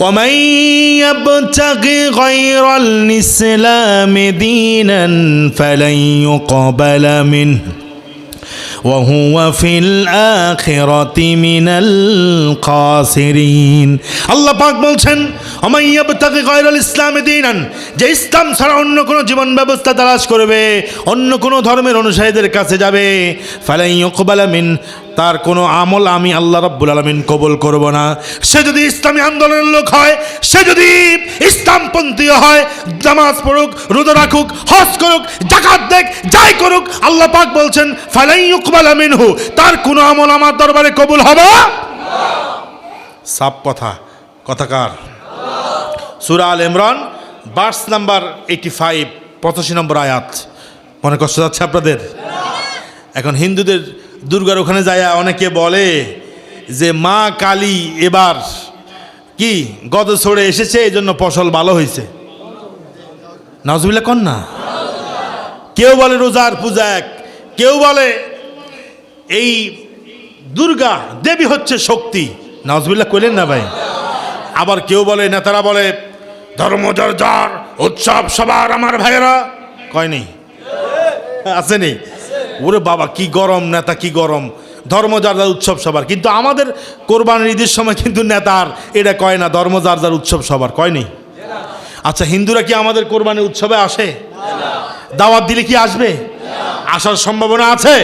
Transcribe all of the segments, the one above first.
ومن يبتغ غير الإسلام دينا فلن يقبل منه. ওয়াহুয়া feel আখিরাতি মিনাল কাসিরিন আল্লাহ পাক বলছেন অমাইয়াব তাকে গয়রুল ইসলামে দিনান যে ইসলাম ছাড়া অন্য কোনো জীবন ব্যবস্থা তালাশ করবে, অন্য কোনো ধর্মের অনুসারীদের কাছে যাবে, ফালাই ইকবালামিন তার কোনো আমল আমি আল্লাহ রাব্বুল আলামিন কবুল করব না। সে যদি ইসলামী আন্দোলনের লোক হয়, সে যদি ইসলামপন্থী হয় নামাজ পড়ুক, রোজা রাখুক, হজ করুক জাকাত দেখ, যাই করুক, আল্লাহ পাক বলছেন ইকবাল মিনহু তার কোনো আমল আমার দরবারে কবুল হবে? সাপ কথা কথাকার সুরা আল ইমরান বার্স নাম্বার এইটি ফাইভ পঁচাশি নম্বর আয়াত। মনে কষ্ট যাচ্ছে আপনাদের? এখন হিন্দুদের দুর্গার ওখানে যায় অনেকে বলে যে, মা কালী এবার কি গত ছড়ে এসেছে এই জন্য ফসল ভালো হয়েছে নাজবিল্লা কন না কেউ বলে রোজার পূজা এক কেউ বলে এই দুর্গা দেবী হচ্ছে শক্তি। নাজবিল্লা কইলেন না ভাই? আবার কেউ বলে, নেতারা বলে, ধর্ম যার উৎসব সবার আমার ভাইয়েরা। কয়নি আসেনি ওরে বাবা, কি গরম, নেতা কি গরম। ধর্ম উৎসব সবার। কিন্তু আমাদের কোরবানির ঈদের সময় কিন্তু নেতার, এটা কয় না ধর্ম উৎসব সবার, কয় নেই? আচ্ছা হিন্দুরা কি আমাদের কোরবানি উৎসবে আসে? দাওয়াত দিলে কি আসবে? আসার সম্ভাবনা আছে?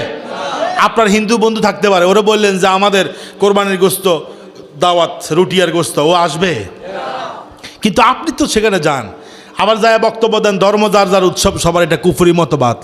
আপনার হিন্দু বন্ধু থাকতে পারে, ওরা বললেন যে আমাদের কোরবানির গোস্ত, দাওয়াত, রুটি আর গোস্ত, ও আসবে? কিন্তু আপনি তো সেখানে যান। আবার যায় বক্তব্য দেন ধর্ম উৎসব সবার, এটা কুফুরি মতবাদ।